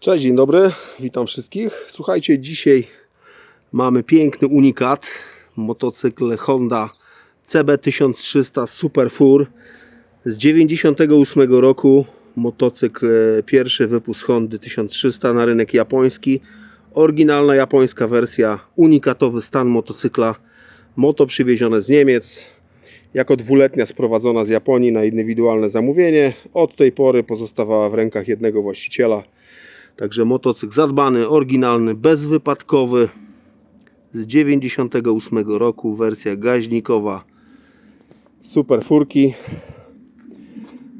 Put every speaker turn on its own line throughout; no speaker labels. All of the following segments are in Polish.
Cześć, dzień dobry, witam wszystkich. Słuchajcie, dzisiaj mamy piękny unikat. Motocykl Honda CB1300 Super Fur z 98 roku. Motocykl e, pierwszy wypust Hondy 1300 na rynek japoński. Oryginalna japońska wersja, unikatowy stan motocykla. Moto przywiezione z Niemiec. Jako dwuletnia sprowadzona z Japonii na indywidualne zamówienie. Od tej pory pozostawała w rękach jednego właściciela. Także motocykl zadbany, oryginalny, bezwypadkowy z 98 roku, wersja gaźnikowa. Super furki.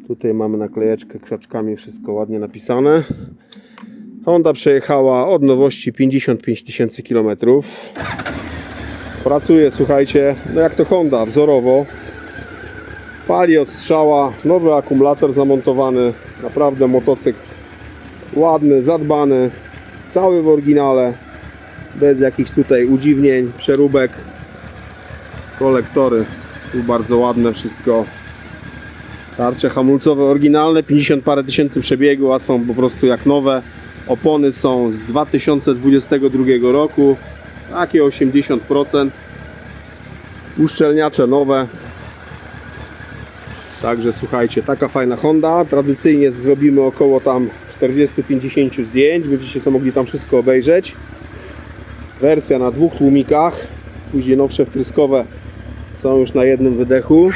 Tutaj mamy naklejeczkę krzaczkami, wszystko ładnie napisane. Honda przejechała od nowości 55 tysięcy km. Pracuje, słuchajcie, no jak to Honda, wzorowo. Pali od strzała, nowy akumulator zamontowany. Naprawdę motocykl ładny, zadbany, cały w oryginale, bez jakichś tutaj udziwnień, przeróbek, kolektory, tu bardzo ładne wszystko, tarcze hamulcowe oryginalne, 50 parę tysięcy przebiegu, a są po prostu jak nowe, opony są z 2022 roku, takie 80%, uszczelniacze nowe, Także słuchajcie, taka fajna Honda. Tradycyjnie zrobimy około tam 40-50 zdjęć. Będziecie sobie mogli tam wszystko obejrzeć. Wersja na dwóch tłumikach. Później nowsze wtryskowe są już na jednym wydechu.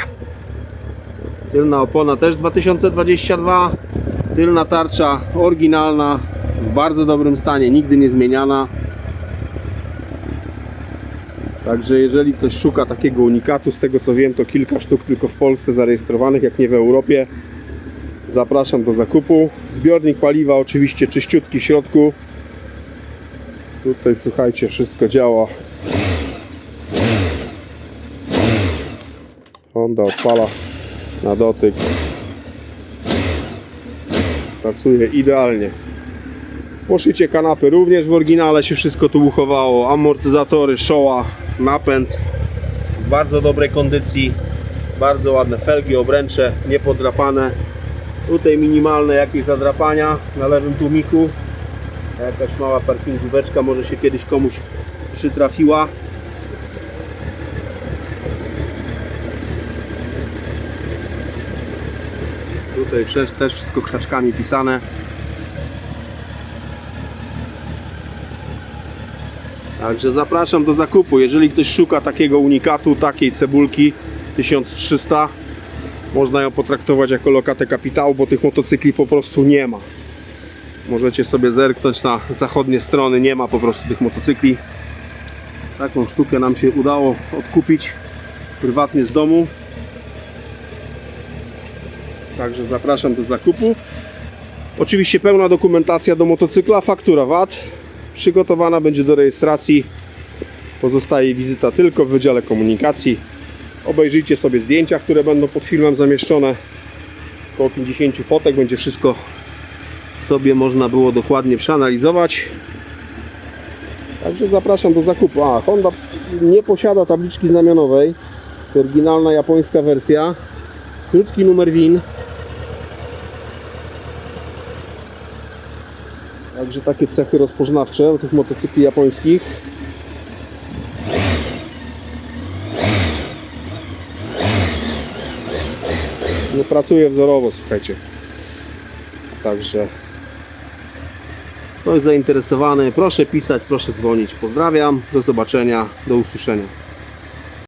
Tylna opona też 2022. Tylna tarcza oryginalna, w bardzo dobrym stanie, nigdy nie zmieniana. Także jeżeli ktoś szuka takiego unikatu, z tego co wiem, to kilka sztuk tylko w Polsce zarejestrowanych, jak nie w Europie. Zapraszam do zakupu. Zbiornik paliwa oczywiście czyściutki w środku. Tutaj słuchajcie, wszystko działa. Honda odpala na dotyk. Pracuje idealnie. Poszycie kanapy również w oryginale się wszystko tu uchowało. Amortyzatory, szoła, napęd w bardzo dobrej kondycji. Bardzo ładne felgi, obręcze, niepodrapane. Tutaj minimalne jakieś zadrapania na lewym tłumiku. Jakaś mała parkingóweczka może się kiedyś komuś przytrafiła. Tutaj też- wszystko krzaczkami pisane. Także zapraszam do zakupu. Jeżeli ktoś szuka takiego unikatu, takiej cebulki 1300, można ją potraktować jako lokatę kapitału, bo tych motocykli po prostu nie ma. Możecie sobie zerknąć na zachodnie strony, nie ma po prostu tych motocykli. Taką sztukę nam się udało odkupić prywatnie z domu. Także zapraszam do zakupu. Oczywiście pełna dokumentacja do motocykla, faktura VAT. Przygotowana będzie do rejestracji. Pozostaje wizyta tylko w Wydziale Komunikacji. Obejrzyjcie sobie zdjęcia, które będą pod filmem zamieszczone. Około 50 fotek będzie wszystko sobie można było dokładnie przeanalizować. Także zapraszam do zakupu. A, Honda nie posiada tabliczki znamionowej. Jest oryginalna japońska wersja. Krótki numer WIN. Także takie cechy rozpoznawcze tych motocykli japońskich. No pracuje wzorowo, słuchajcie. Także ktoś zainteresowany, proszę pisać, proszę dzwonić. Pozdrawiam, do zobaczenia, do usłyszenia.